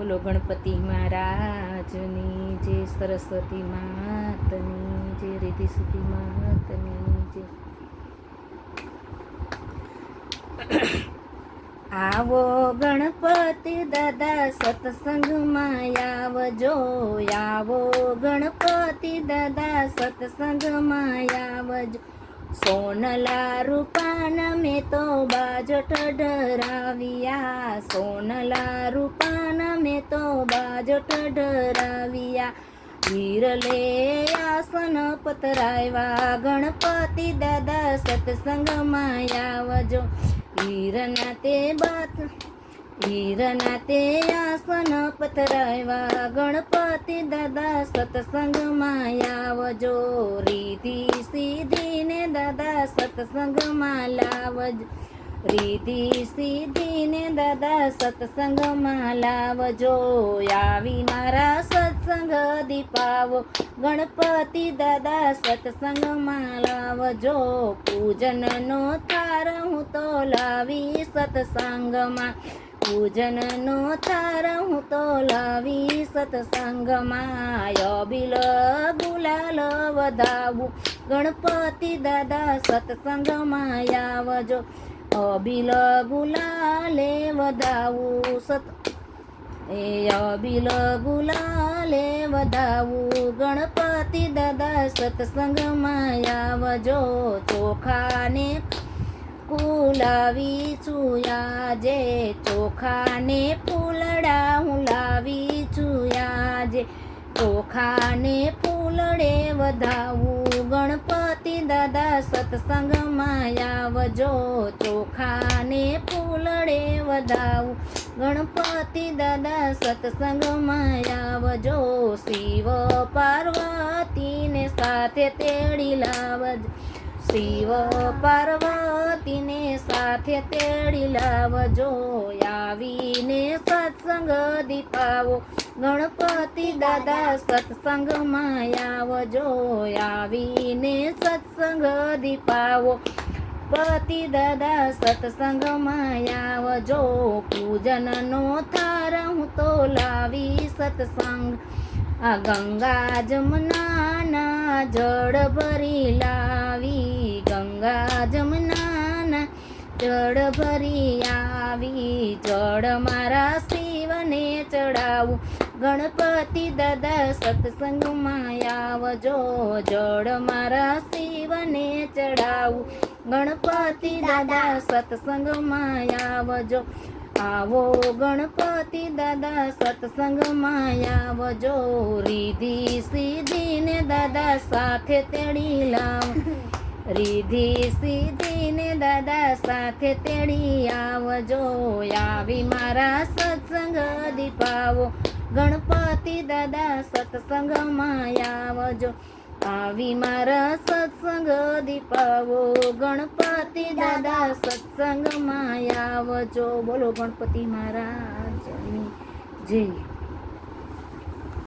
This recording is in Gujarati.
બોલો ગણપતિ મહારાજની જે સરસ્વતી માતની જે રીતિ સુધી માતની જે. આવો ગણપતિ દાદા સત્સંગમાં આવજો. આવો ગણપતિ દાદા સત્સંગમાં આવજો. સોનલા રૂપાના મેં તો બાજટ ડરાવ્યા. સોનલા રૂપાના મેં તો બાજટ ડરાવ્યા. હીરલે આસન પતરાવ્યા. ગણપતિ દાદા સત્સંગમાં આવજો. હીરના તે બાત હીરના તે આસન પથરાવ્યા ગણપતિ દાદા સત્સંગમાં આવજો. રીતિ સીધીને દાદા સત્સંગમાં લાવજ. રીતિ સીધીને દાદા સત્સંગમાં લાવજો. આવી મારા સત્સંગ દીપાવો. ગણપતિ દાદા સત્સંગમાં લાવજો. પૂજનનો થાર હું તો લાવી સત્સંગમાં. પૂજનનો તાર હું તો લાવી સત્સંગમાં અબિલ ગુલાલ વધાવું. ગણપતિ દાદા સત્સંગમાં આવજો અબિલ ગુલાલે વધાવું. સત એ અબિલ ગુલાલે વધાવું. ગણપતિ દાદા સત્સંગમાં આવજો ચોખાને કુલાવી છું આજે. ચોખાને ફૂલડા હું લાવી છું આજે. ચોખાને ફૂલડે વધાવું. ગણપતિ દાદા સત્સંગમાં આવજો. ચોખાને ફૂલડે વધાવું. ગણપતિ દાદા સત્સંગમાં આવજો. શિવ પાર્વતીને સાથે તેડી લાવજો. શિવ પાર્વતીને સાથે તેડી લાવજો. આવીને સત્સંગ દીપાવો. ગણપતિ દાદા સત્સંગમાં આવજો. આવીને સત્સંગ દીપાવો. પતિ દાદા સત્સંગમાં આવજો. પૂજનનો થાર હું તો લાવી સત્સંગ. આ ગંગા જમનાના જળ ભરી લાવી ગંગા જમનાના જળ ભરી આવી જળ મારા શિવને ચડાવું. ગણપતિ દાદા સત્સંગમાં આવજો જળ મારા શિવને ચડાવું. ગણપતિ દાદા સત્સંગમાં આવજો. આવો ગણપતિ દાદા સત્સંગમાં આવજો. રીધી સીધીને દાદા સાથે તેડી લાવ. રીધિ સીધીને દાદા સાથે તેડી આવજો. આવી મારા સત્સંગ દીપાવો ગણપતિ દાદા સત્સંગમાં આવજો. આવી મારા સત્સંગ દીપાવો ગણપતિ દાદા સત્સંગમાં આવજો. બોલો ગણપતિ મહારાજની જય.